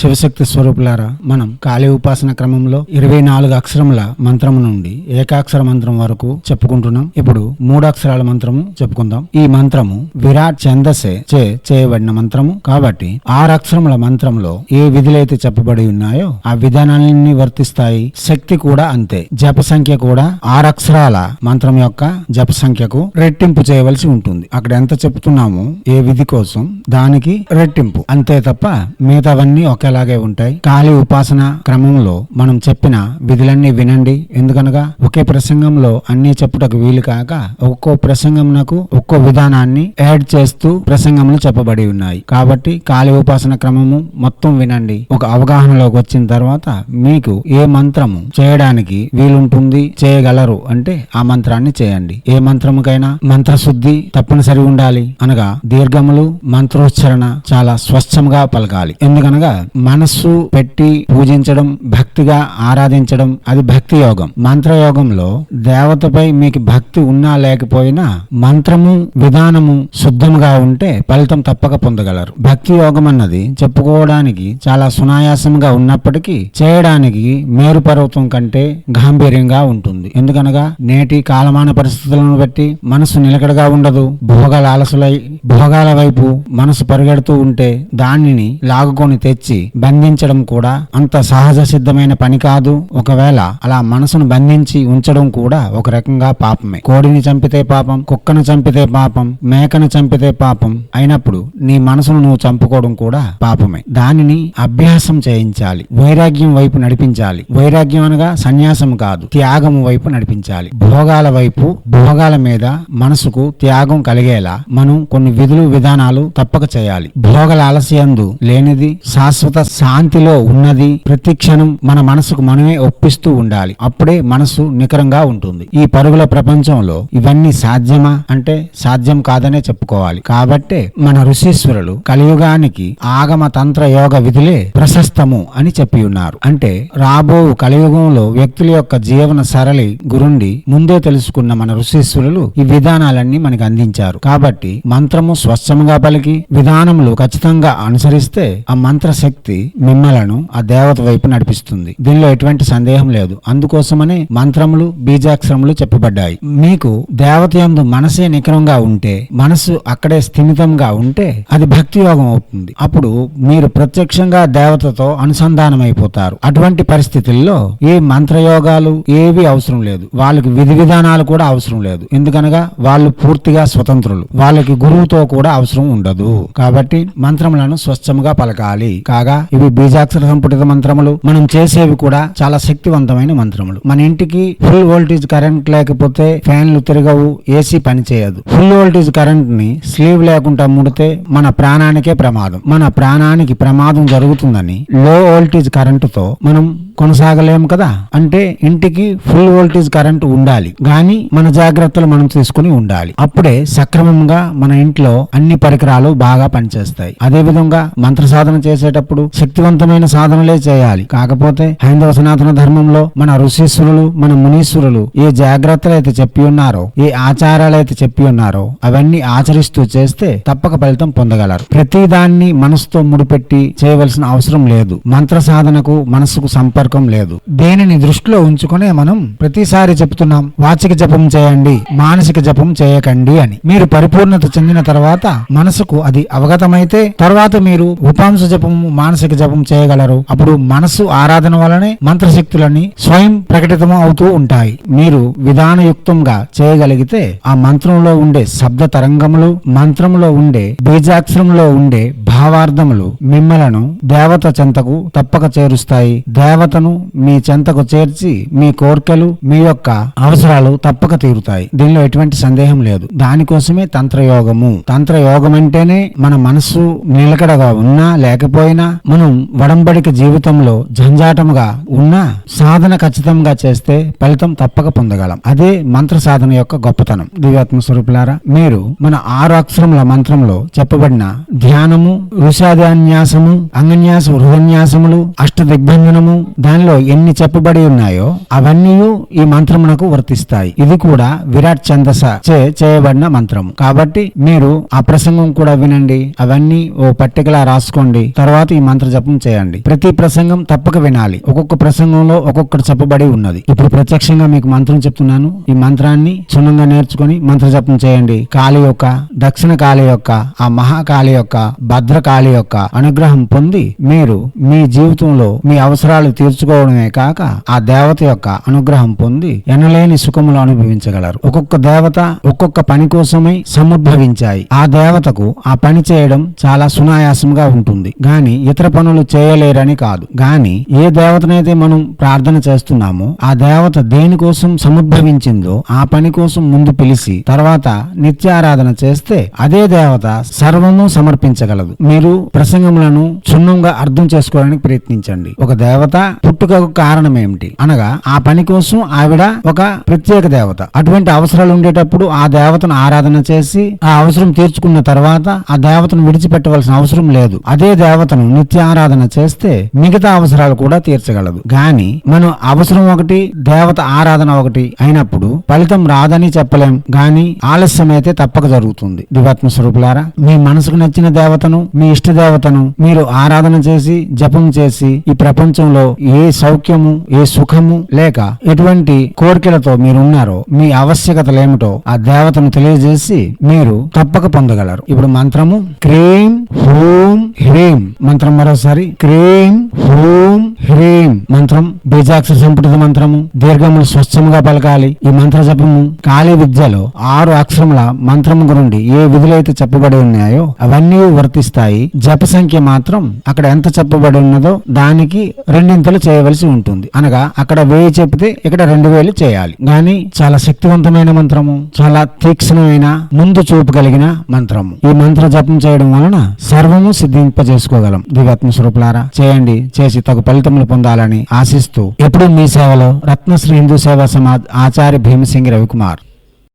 శివశక్తి స్వరూపులారా మనం కాళీ ఉపాసన క్రమంలో ఇరవై నాలుగు అక్షరముల మంత్రం నుండి ఏకాక్షర మంత్రం వరకు చెప్పుకుంటున్నాం. ఇప్పుడు మూడు అక్షరాల మంత్రము చెప్పుకుందాం. ఈ మంత్రము విరాట్ ఛందసే చే చేయబడిన మంత్రము. కాబట్టి ఆరు అక్షరముల మంత్రంలో ఏ విధులైతే చెప్పబడి ఉన్నాయో ఆ విధానాలన్నీ వర్తిస్తాయి. శక్తి కూడా అంతే. జప సంఖ్య కూడా ఆరు అక్షరాల మంత్రం యొక్క జప సంఖ్యకు రెట్టింపు చేయవలసి ఉంటుంది. అక్కడ ఎంత చెప్తున్నామో ఏ విధి కోసం దానికి రెట్టింపు. అంతే తప్ప మిగతావన్నీ ఒకేలాగే ఉంటాయి. కాళీ ఉపాసన క్రమంలో మనం చెప్పిన విధులన్నీ వినండి. ఎందుకనగా ఒకే ప్రసంగంలో అన్ని చెప్పుటకు వీలు కాక ఒక్కో ప్రసంగంనకు ఒక్కో విధానాన్ని యాడ్ చేస్తూ ప్రసంగములు చెప్పబడి ఉన్నాయి. కాబట్టి కాళీ ఉపాసన క్రమము మొత్తం వినండి. ఒక అవగాహనలోకి వచ్చిన తర్వాత మీకు ఏ మంత్రము చేయడానికి వీలుంటుంది చేయగలరు అంటే ఆ మంత్రాన్ని చేయండి. ఏ మంత్రముకైనా మంత్రశుద్ధి తప్పనిసరి ఉండాలి. అనగా దీర్ఘములు మంత్రోచ్చరణ చాలా స్వచ్ఛంగా పలకాలి. ఎందుకనగా మనస్సు పెట్టి పూజించడం భక్తిగా ఆరాధించడం అది భక్తి యోగం మంత్రయోగంలో దేవతపై మీకు భక్తి ఉన్నా లేకపోయినా మంత్రము విధానము శుద్ధముగా ఉంటే ఫలితం తప్పక పొందగలరు. భక్తి యోగం అన్నది చెప్పుకోవడానికి చాలా సునాయాసంగా ఉన్నప్పటికీ చేయడానికి మేరు పర్వతం కంటే గాంభీర్యంగా ఉంటుంది. ఎందుకనగా నేటి కాలమాన పరిస్థితులను బట్టి మనసు నిలకడగా ఉండదు భోగాల ఆలసులై భోగాల వైపు మనసు పరిగెడుతూ ఉంటే దానిని లాగుకొని తెచ్చి బంధించడం కూడా అంత సహజ సిద్ధమైన పని కాదు. ఒకవేళ అలా మనసును బంధించి ఉంచడం కూడా ఒక రకంగా పాపమే. కోడిని చంపితే పాపం కుక్కను చంపితే పాపం మేకను చంపితే పాపం అయినప్పుడు నీ మనసును నువ్వు చంపుకోవడం కూడా పాపమే. దానిని అభ్యాసం చేయించాలి. వైరాగ్యం వైపు నడిపించాలి. వైరాగ్యం అనగా సన్యాసం కాదు త్యాగం వైపు నడిపించాలి. భోగాల వైపు భోగాల మీద మనసుకు త్యాగం కలిగేలా మనం కొన్ని విధులు విధానాలు తప్పక చేయాలి. భోగల ఆలస్యందు లేనిది శాశ్వత శాంతిలో ఉన్నది. ప్రతి క్షణం మన మనసుకు మనమే ఒప్పిస్తూ ఉండాలి. అప్పుడే మనసు నికరంగా ఉంటుంది. ఈ పరుగుల ప్రపంచంలో ఇవన్నీ సాధ్యమా? అంటే సాధ్యం కాదనే చెప్పుకోవాలి. కాబట్టే మన ఋషీశ్వరులు కలియుగానికి ఆగమ తంత్ర యోగ విధులే ప్రశస్తము అని చెప్పి ఉన్నారు. అంటే రాబో కలియుగంలో వ్యక్తుల యొక్క జీవన సరళి గురుండి ముందే తెలుసుకున్న మన ఋషీశ్వరులు ఈ విధానాలన్నీ మనకి అందించారు. కాబట్టి మంత్రము స్వచ్ఛముగా పలికి విధానములు ఖచ్చితంగా అనుసరిస్తే ఆ మంత్ర శక్తి మిమ్మలను ఆ దేవత వైపు నడిపిస్తుంది. దీనిలో ఎటువంటి సందేహం లేదు. అందుకోసమనే మంత్రములు బీజాక్షరములు చెప్పబడ్డాయి. మీకు దేవత యందు మనసే నికరంగా ఉంటే మనసు అక్కడే స్థిమితంగా ఉంటే అది భక్తి యోగం అవుతుంది. అప్పుడు మీరు ప్రత్యక్షంగా దేవతతో అనుసంధానం అయిపోతారు అటువంటి పరిస్థితుల్లో ఏ మంత్రయోగాలు ఏవి అవసరం లేదు. వాళ్ళకి విధి విధానాలు కూడా అవసరం లేదు. ఎందుకనగా వాళ్ళు పూర్తిగా స్వతంత్రులు. వాళ్ళకి గురువుతో కూడా అవసరం ఉండదు. కాబట్టి మంత్రములను స్వచ్ఛముగా పలకాలి. కాగా ఇవి బీజాక్షర సంపుటిత మంత్రములు. మనం చేసేవి కూడా చాలా శక్తివంతమైన మంత్రములు. మన ఇంటికి ఫుల్ వోల్టేజ్ కరెంట్ లేకపోతే ఫ్యాన్లు తిరగవు ఏసీ పనిచేయదు ఫుల్ వోల్టేజ్ కరెంట్ని స్లీవ్ లేకుండా ముడితే మన ప్రాణానికే ప్రమాదం. మన ప్రాణానికి ప్రమాదం జరుగుతుందని లో వోల్టేజ్ కరెంటుతో మనం కొనసాగలేము కదా? అంటే ఇంటికి ఫుల్ వోల్టేజ్ కరెంట్ ఉండాలి. గాని మన జాగ్రత్తలు మనం తీసుకుని ఉండాలి. అప్పుడే సక్రమంగా మన ఇంట్లో అన్ని పరికరాలు బాగా పనిచేస్తాయి. అదే విధంగా మంత్ర సాధన చేసేటప్పుడు శక్తివంతమైన సాధనలే చేయాలి. కాకపోతే హైందవ సనాతన ధర్మంలో మన ఋషీశ్వరులు మన మునీశ్వరులు ఏ జాగ్రత్తలు అయితే చెప్పి ఉన్నారో ఏ ఆచారాలు అయితే చెప్పి ఉన్నారో అవన్నీ ఆచరిస్తూ చేస్తే తప్పక ఫలితం పొందగలరు. ప్రతి దాన్ని మనసుతో ముడిపెట్టి చేయవలసిన అవసరం లేదు. మంత్ర సాధనకు మనసుకు సంపర్కం లేదు. దేనిని దృష్టిలో ఉంచుకునే మనం ప్రతిసారి చెప్తున్నాం వాచిక జపం చేయండి మానసిక జపం చేయకండి అని. మీరు పరిపూర్ణత చెందిన తర్వాత మనసుకు అది అవగతమైతే తర్వాత మీరు ఉపాంశ జపము మానసిక జపం చేయగలరు. అప్పుడు మనసు ఆరాధన వలనే మంత్రశక్తులని స్వయం ప్రకటితం అవుతూ ఉంటాయి. మీరు విధానయుక్తంగా చేయగలిగితే ఆ మంత్రంలో ఉండే శబ్ద తరంగములు మంత్రంలో ఉండే బీజాక్షరంలో ఉండే భావార్థములు మిమ్మలను దేవత చెంతకు తప్పక చేరుస్తాయి. దేవతను మీ చెంతకు చేర్చి మీ కోర్కెలు మీ యొక్క అవసరాలు తప్పక తీరుతాయి. దీనిలో ఎటువంటి సందేహం లేదు. దానికోసమే తంత్రయోగము. తంత్రయోగం అంటేనే మన మనస్సు నిలకడగా ఉన్నా లేకపోయినా మనం వడంబడిక జీవితంలో జంజాటముగా ఉన్నా సాధన ఖచ్చితంగా చేస్తే ఫలితం తప్పక పొందగలం. అదే మంత్ర సాధన యొక్క గొప్పతనం. దివ్యాత్మ స్వరూపులారా మీరు మన ఆరు అక్షరముల మంత్రంలో చెప్పబడిన ధ్యానము ఋషాధ్యాన్యాసము అంగన్యాస హృదన్యాసములు అష్ట దిగ్బంధనము దానిలో ఎన్ని చెప్పబడి ఉన్నాయో అవన్నీ ఈ మంత్రమునకు వర్తిస్తాయి. ఇది కూడా విరాట్ ఛందస చే చేయబడిన మంత్రము. కాబట్టి మీరు ఆ ప్రసంగం కూడా వినండి. అవన్నీ ఓ పట్టికలా రాసుకోండి. తర్వాత ఈ మంత్ర జపం చేయండి. ప్రతి ప్రసంగం తప్పక వినాలి. ఒక్కొక్క ప్రసంగంలో ఒక్కొక్కటి చెప్పబడి ఉన్నది. ఇప్పుడు ప్రత్యక్షంగా మీకు మంత్రం చెప్తున్నాను. ఈ మంత్రాన్ని క్షుణ్ణంగా నేర్చుకుని మంత్ర జపం చేయండి. కాళి యొక్క దక్షిణ కాళి యొక్క ఆ మహాకాళి యొక్క భద్రకాళి యొక్క అనుగ్రహం పొంది మీరు మీ జీవితంలో మీ అవసరాలు తీర్చుకోవడమే కాక ఆ దేవత యొక్క అనుగ్రహం పొంది ఎనలేని సుఖములు అనుభవించగలరు. ఒక్కొక్క దేవత ఒక్కొక్క పని కోసమై సముద్భవించాయి ఆ దేవతకు ఆ పని చేయడం చాలా సునాయాసంగా ఉంటుంది. గాని ఇతర పనులు చేయలేరని కాదు. గాని ఏ దేవతనైతే మనం ప్రార్థన చేస్తున్నామో ఆ దేవత దేనికోసం సముద్భవించిందో ఆ పని కోసం ముందు పిలిచి తర్వాత నిత్యారాధన చేస్తే అదే దేవత సర్వము సమర్పించగలదు. మీరు ప్రసంగములను క్షుణ్ణంగా అర్థం చేసుకోవడానికి ప్రయత్నించండి. ఒక దేవత పుట్టుకకు కారణం ఏమిటి అనగా ఆ పని కోసం ఆవిడ ఒక ప్రత్యేక దేవత. అటువంటి అవసరాలు ఉండేటప్పుడు ఆ దేవతను ఆరాధన చేసి ఆ అవసరం తీర్చుకున్న తర్వాత ఆ దేవతను విడిచిపెట్టవలసిన అవసరం లేదు. అదే దేవతను నిత్య ఆరాధన చేస్తే మిగతా అవసరాలు కూడా తీర్చగలదు. గాని మనం అవసరం ఒకటి దేవత ఆరాధన ఒకటి అయినప్పుడు ఫలితం రాదని చెప్పలేం. గాని ఆలస్యం అయితే తప్పక జరుగుతుంది. దివాత్మ స్వరూపులారా మీ మనసుకు నచ్చిన దేవతను మీ ఇష్ట దేవతను మీరు ఆరాధన చేసి జపం చేసి ఈ ప్రపంచంలో ఏ సౌఖ్యము ఏ సుఖము లేక ఎటువంటి కోరికలతో మీరున్నారో మీ ఆవశ్యకతలు ఏమిటో ఆ దేవతను తెలియజేసి మీరు తప్పక పొందగలరు. ఇప్పుడు మంత్రము క్రీం హోం హ్రీం మంత్రం మరోసారి. క్రీం హ్రూం హ్రీం మంత్రం. బీజాక్షర సంపుటిత మంత్రము. దీర్ఘములు స్వచ్ఛముగా పలకాలి. ఈ మంత్ర జపము కాళీ విద్యలో ఆరు అక్షరముల మంత్రము గురించి ఏ విధులైతే చెప్పబడి ఉన్నాయో అవన్నీ వర్తిస్తాయి. జప సంఖ్య మాత్రం అక్కడ ఎంత చెప్పబడి ఉన్నదో దానికి రెండింతలు చేయవలసి ఉంటుంది. అనగా అక్కడ వెయ్యి చెప్తే ఇక్కడ రెండు వేలు చేయాలి. గాని చాలా శక్తివంతమైన మంత్రము చాలా తీక్షణమైన ముందు చూపు కలిగిన మంత్రము. ఈ మంత్ర జపం చేయడం వలన సర్వము వర్తింపజేసుకోగలం దివ్యాత్మ స్వరూపులారా చేయండి. చేసి తగు ఫలితములు పొందాలని ఆశిస్తూ ఎప్పుడు మీ సేవలో రత్నశ్రీ హిందూ సేవా సమాజ్ ఆచార్య భీమసింగ్ రవికుమార్.